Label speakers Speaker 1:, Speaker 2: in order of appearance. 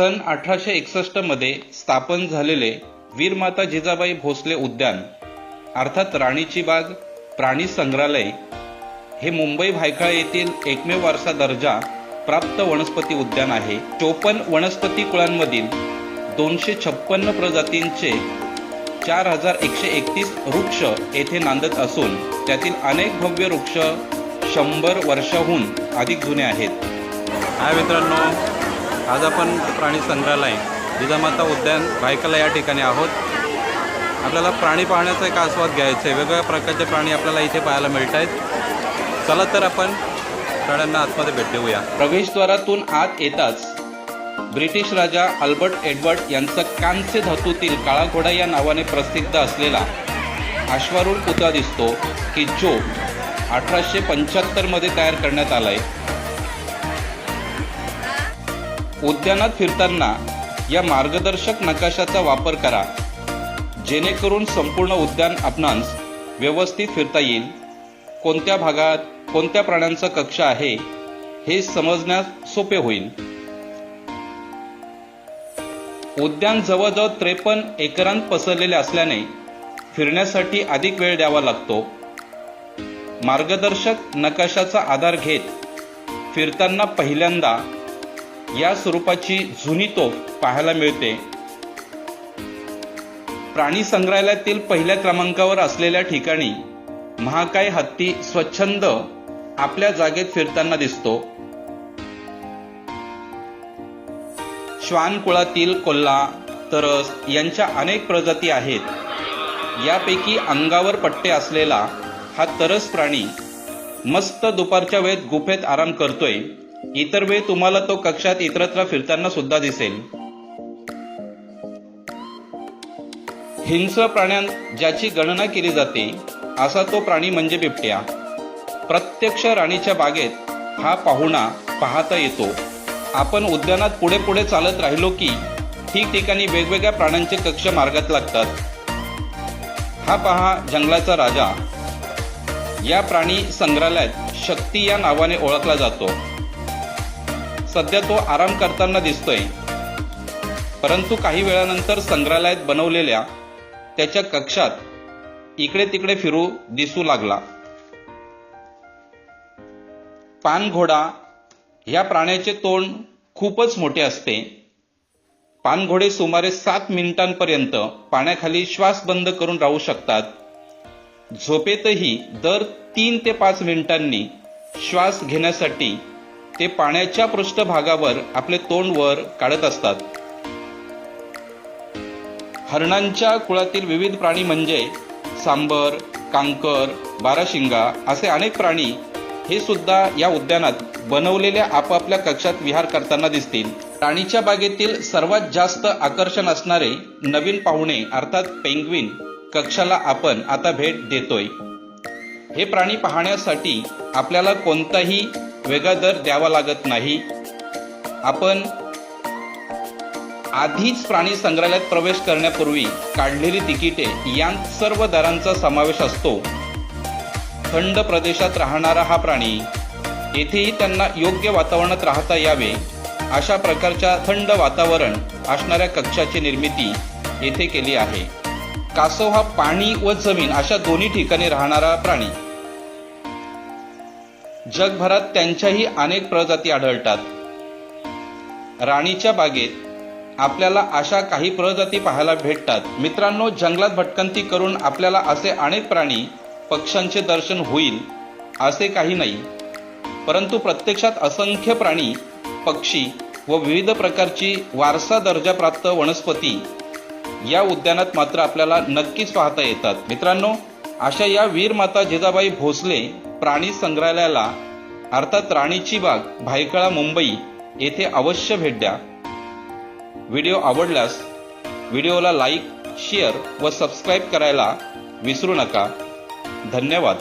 Speaker 1: सन अठराशे एकसष्टमध्ये स्थापन झालेले वीरमाता जिजाबाई भोसले उद्यान अर्थात राणीची बाग प्राणी संग्रहालय हे मुंबई भायखळा येथील एकमेव वारसा दर्जा प्राप्त वनस्पती उद्यान आहे. चोपन्न वनस्पती कुळांमधील दोनशे छप्पन्न प्रजातींचे चार हजार एकशे एकतीस वृक्ष येथे नांदत असून त्यातील अनेक भव्य वृक्ष शंभर वर्षाहून अधिक जुने आहेत.
Speaker 2: हाय मित्रांनो आज आपण प्राणी संग्रहालय जिजामाता उद्यान भायकला या ठिकाणी आहोत. आपल्याला प्राणी पाहण्याचा एक आस्वाद घ्यायचा आहे. वेगवेगळ्या प्रकारचे प्राणी आपल्याला इथे पाहायला मिळत आहेत. चला तर आपण प्राण्यांना आतमध्ये भेट देऊया.
Speaker 1: प्रवेशद्वारातून आत येताच ब्रिटिश राजा अल्बर्ट एडवर्ड यांचा कांस्य धातूतील काळा घोडा या नावाने प्रसिद्ध असलेला अश्वारूढ पुतळा दिसतो की जो अठराशे पंच्याहत्तरमध्ये तयार करण्यात आला आहे उद्यानात फिरताना या मार्गदर्शक नकाशाचा वापर करा. जेणेकरून संपूर्ण उद्यान आपणास व्यवस्थित फिरता येईल. कोणत्या भागात कोणत्या प्राण्यांचा कक्ष आहे हे समजण्यास सोपे होईल. उद्यान जवळजवळ त्रेपन्न एकरांत पसरलेले असल्याने फिरण्यासाठी अधिक वेळ द्यावा लागतो. मार्गदर्शक नकाशाचा आधार घेत फिरताना पहिल्यांदा या स्वरूपाची जुनी तोफ पाहायला मिळते. प्राणी संग्रहालयातील पहिल्या क्रमांकावर असलेल्या ठिकाणी महाकाय हत्ती स्वच्छंद आपल्या जागेत फिरताना दिसतो. श्वान कुळातील कोल्हा तरस यांच्या अनेक प्रजाती आहेत. यापैकी अंगावर पट्टे असलेला हा तरस प्राणी मस्त दुपारच्या वेळेत गुफेत आराम करतोय. इतर वेळ तुम्हाला तो कक्षात इतरत्र फिरताना सुद्धा दिसेल. हिंस्र प्राण्यां ज्याची गणना केली जाते असा तो प्राणी म्हणजे बिबट्या. प्रत्यक्ष राणीच्या बागेत हा पाहुणा पाहता येतो. आपण उद्यानात पुढे पुढे चालत राहिलो की ठिकठिकाणी वेगवेगळ्या प्राण्यांचे कक्ष मार्गात लागतात. हा पहा जंगलाचा राजा. या प्राणी संग्रहालयात शक्ती या नावाने ओळखला जातो. सध्या तो आराम करताना दिसतोय. परंतु काही वेळानंतर संग्रहालयात बनवलेल्या त्याच्या कक्षात इकडे तिकडे फिरू दिसू लागला. पानघोडा ह्या प्राण्याचे तोंड खूपच मोठे असते. पानघोडे सुमारे सात मिनिटांपर्यंत पाण्याखाली श्वास बंद करून राहू शकतात. झोपेतही दर तीन ते पाच मिनिटांनी श्वास घेण्यासाठी ते पाण्याच्या पृष्ठभागावर आपले तोंड वर काढत असतात. हरणांच्या कुळातील विविध प्राणी म्हणजे सांबर कांकर बाराशिंगा असे अनेक प्राणी हे सुद्धा या उद्यानात बनवलेल्या आपापल्या कक्षात विहार करताना दिसतील. प्राणीच्या बागेतील सर्वात जास्त आकर्षण असणारे नवीन पाहुणे अर्थात पेंग्विन कक्षाला आपण आता भेट देतोय. हे प्राणी पाहण्यासाठी आपल्याला कोणताही वेगळा दर द्यावा लागत नाही. आपण आधीच प्राणी संग्रहालयात प्रवेश करण्यापूर्वी काढलेली तिकिटे यांत सर्व दरांचा समावेश असतो. थंड प्रदेशात राहणारा हा प्राणी येथेही त्यांना योग्य वातावरणात राहता यावे अशा प्रकारच्या थंड वातावरण असणाऱ्या कक्षाची निर्मिती येथे केली आहे. कासव हा पाणी व जमीन अशा दोन्ही ठिकाणी राहणारा प्राणी. जगभरात त्यांच्याही अनेक प्रजाती आढळतात. राणीच्या बागेत आपल्याला अशा काही प्रजाती पाहायला भेटतात. मित्रांनो जंगलात भटकंती करून आपल्याला असे अनेक प्राणी पक्ष्यांचे दर्शन होईल असे काही नाही. परंतु प्रत्यक्षात असंख्य प्राणी पक्षी व विविध प्रकारची वारसा दर्जाप्राप्त वनस्पती या उद्यानात मात्र आपल्याला नक्कीच पाहता येतात. मित्रांनो अशा या वीरमाता जिजाबाई भोसले प्राणी संग्रहालयाला अर्थात राणीची बाग भायखळा मुंबई येथे अवश्य भेट द्या. व्हिडिओ आवडल्यास व्हिडिओला लाईक शेअर व सबस्क्राईब करायला विसरू नका. धन्यवाद.